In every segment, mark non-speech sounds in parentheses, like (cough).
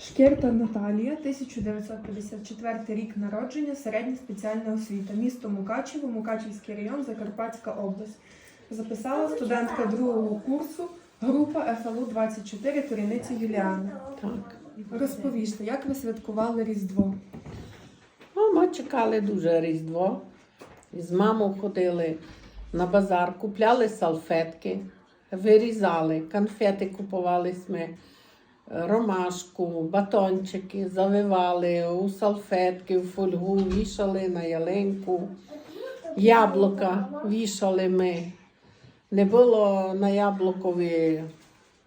Шкірта Наталія, 1954 рік народження, середня спеціальна освіта, місто Мукачево, Мукачівський район, Закарпатська область. Записала студентка другого курсу, група ФЛУ 24 Туріниці Юліани. Так. Розповісти, як ви святкували Різдво? Ну, ми чекали дуже Різдво. З мамою ходили на базар, купляли салфетки, вирізали, конфети купували ми, ромашку, батончики, завивали у салфетки, в фольгу, вішали на ялинку, яблука вішали ми. Не було на яблукові,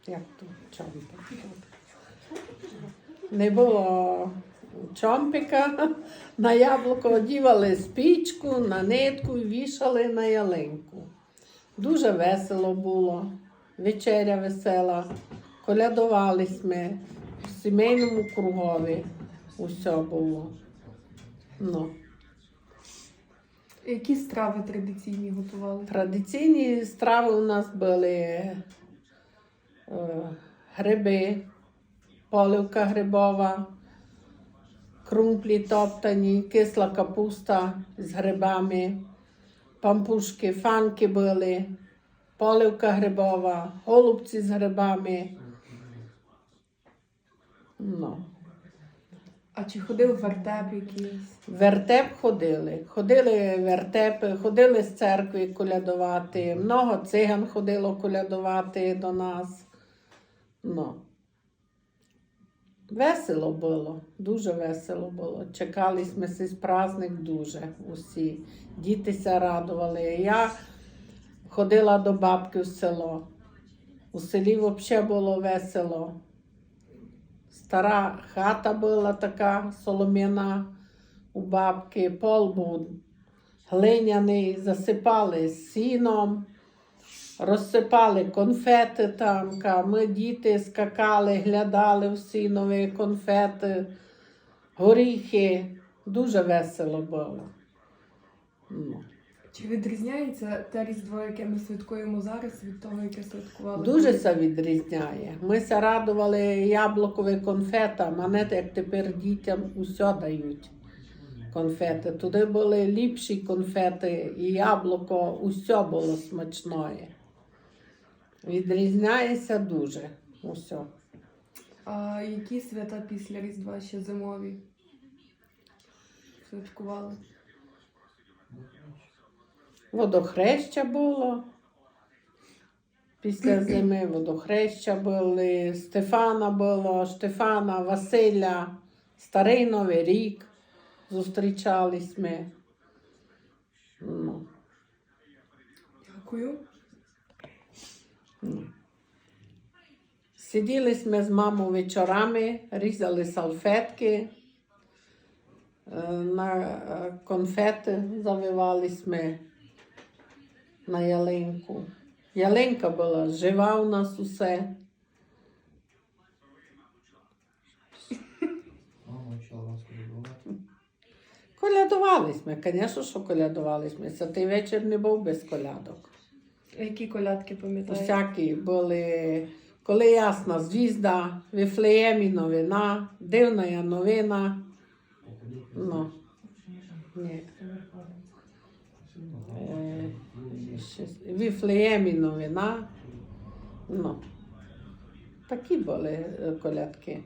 як то чомпа. Не було чомпіка. На яблуко одівали спічку, на нитку і вішали на ялинку. Дуже весело було, вечеря весела, колядувались ми в сімейному кругові. Усе було. Ну, Які страви традиційні готували? традиційні страви у нас були е, гриби, поливка грибова, крумплі топтані, кисла капуста з грибами, пампушки, фанки були, поливка грибова, голубці з грибами. Ну. А чи ходив вертеп якийсь? Вертеп ходили. Ходили вертепи, ходили з церкви колядувати. Много циган ходило колядувати до нас. Ну. Весело було, дуже весело було. Чекали ми цей праздник дуже усі. Дітися радували. Я ходила до бабки в село. У селі взагалі було весело. Стара хата була така солом'яна у бабки, пол був глиняний, засипали сіном, розсипали конфети там. Ми діти скакали, глядали в сінові конфети, горіхи. Дуже весело було. Чи відрізняється те Різдво, яке ми святкуємо зараз, від того, яке святкували? Дуже це відрізняє. Ми се радували яблукові конфетам, а не як тепер дітям усе дають конфети. Туди були ліпші конфети і яблуко, усе було смачне. Відрізняється дуже усе. А які свята після Різдва ще зимові? Святкували? Водохреща було. Після (clears throat) зими водохреща були, Стефана було, Штефана, Василя, Старий Новий рік зустрічались ми. Ну, Дякую. Сиділи ми з мамою вечорами, різали салфетки, е, на е, конфети завивались ми на ялинку. Ялинка була жива у нас усе. Колядувались ми, звісно, що колядувались ми. Це той вечір не був без колядок. Які колядки пам'ятаєте? Всякі були, коли ясна звізда, Вифлеємі новина, дивна новина. Ну, ні. Щось- в Вифлеємі новина. Ну, такі були е, колядки.